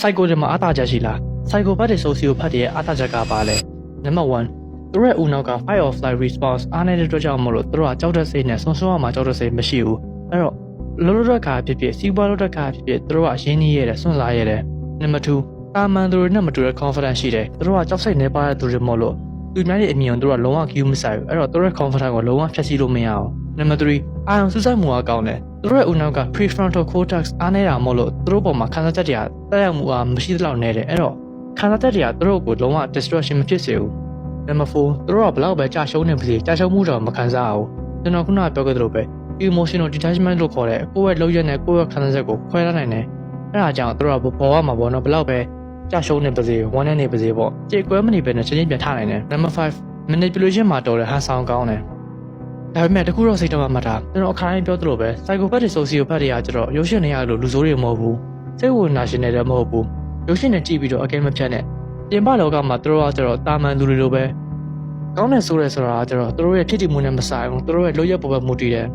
စိုက်ကိုတွေမှာအားတာချက်ရှိလားစိုက်ကိုဘတ်တွေဆိုစီယိုဖတ်တွေရဲ့အားတာချက်ကပါလဲနံပါတ်1သူတို့ရဲ့ဦးနောက်က fight or flight response အားနေတဲ့အတွက်ကြောင့်မလို့သူတို့ကကြောက်တဲ့စိတ်နဲ့ဆုံးရှုံးရမှာကြောက်တဲ့စိတ်မရှိဘူးအဲ့တော့လောလောတဲ့ခါဖြစ်ဖြစ်စီးပွားလို့တဲ့ခါဖြစ်ဖြစ်သူတို့ကအရင်းနှီးရတယ်စွန့်စားရတယ်နံပါတ်2တာမန်သူတွေနဲ့မတူတဲ့ confidence ရှိတယ်သူတို့ကကြောက်စိတ်နေပါတဲ့သူတွေမို့လို့သူများရဲ့အမြင်ကိုသူတို့ကလုံးဝ cue မဆိုင်ဘူးအဲ့တော့သူတို့ရဲ့ confidence ကိုလုံးဝဖျက်ဆီးလို့မရအောင်နံပါတ်3အာရုံစူးစိုက်မှုအားကောင်းတယ် သူတို့ရဲ့ဦးနောက်က prefrontal cortex အားနေတာမို့လို့သူတို့ပေါ်မှာခံစားချက်တွေကတက်ရောက်မှုအားမရှိသလောက်နေတယ်အဲ့တော့ခံစားချက်တွေကသူတို့ကိုလုံးဝ distraction မဖြစ်စေဘူးနံပါတ်4သူတို့ကဘလောက်ပဲကြာရှုံးနေပါစေကြာရှုံးမှုတော့မခံစားအောင်ကျွန်တော်ခုနကပြောခဲ့သလိုပဲ emotional detachment လို့ခေါ်တဲ့ကိုယ့်ရဲ့လုပ်ရက်နဲ့ကိုယ့်ရဲ့ခံစားချက်ကိုခွဲထားနိုင်တယ်အဲ့ဒါကြောင့်သူတို့ကဘောရမှာပေါ့နော်ဘလောက်ပဲကြာရှုံးနေပါစေဝမ်းနေနေပါစေပေါ့ကြေကွဲမနေပဲနဲ့ချင်းချင်းပြန်ထားနိုင်တယ်နံပါတ်5 manipulation မှာတော်တယ်ဟန်ဆောင်ကောင်းတယ် ဒါပေမဲ့တခုတော့စိတ်တော့မှတ်တာကျွန်တော်အခါတိုင်းပြောသလိုပဲ psychopath တွေ sociopath တွေကကျတော့ရုပ်ရှင်တွေရလို့လူဆိုးတွေမဟုတ်ဘူးစိတ်ဝင်နာရှင်တွေလည်းမဟုတ်ဘူးရုပ်ရှင်တွေကြည့်ပြီးတော့အကဲမဖြတ်နဲ့ပြင်ပလောကမှာသူတို့ကကျတော့တာမန်လူတွေလိုပဲကောင်းတယ်ဆိုရဲဆိုတာကကျတော့သူတို့ရဲ့ဖြစ်တည်မှုနဲ့မဆိုင်ဘူးသူတို့ရဲ့လုပ်ရက်ပေါ်ပဲမူတည်တယ်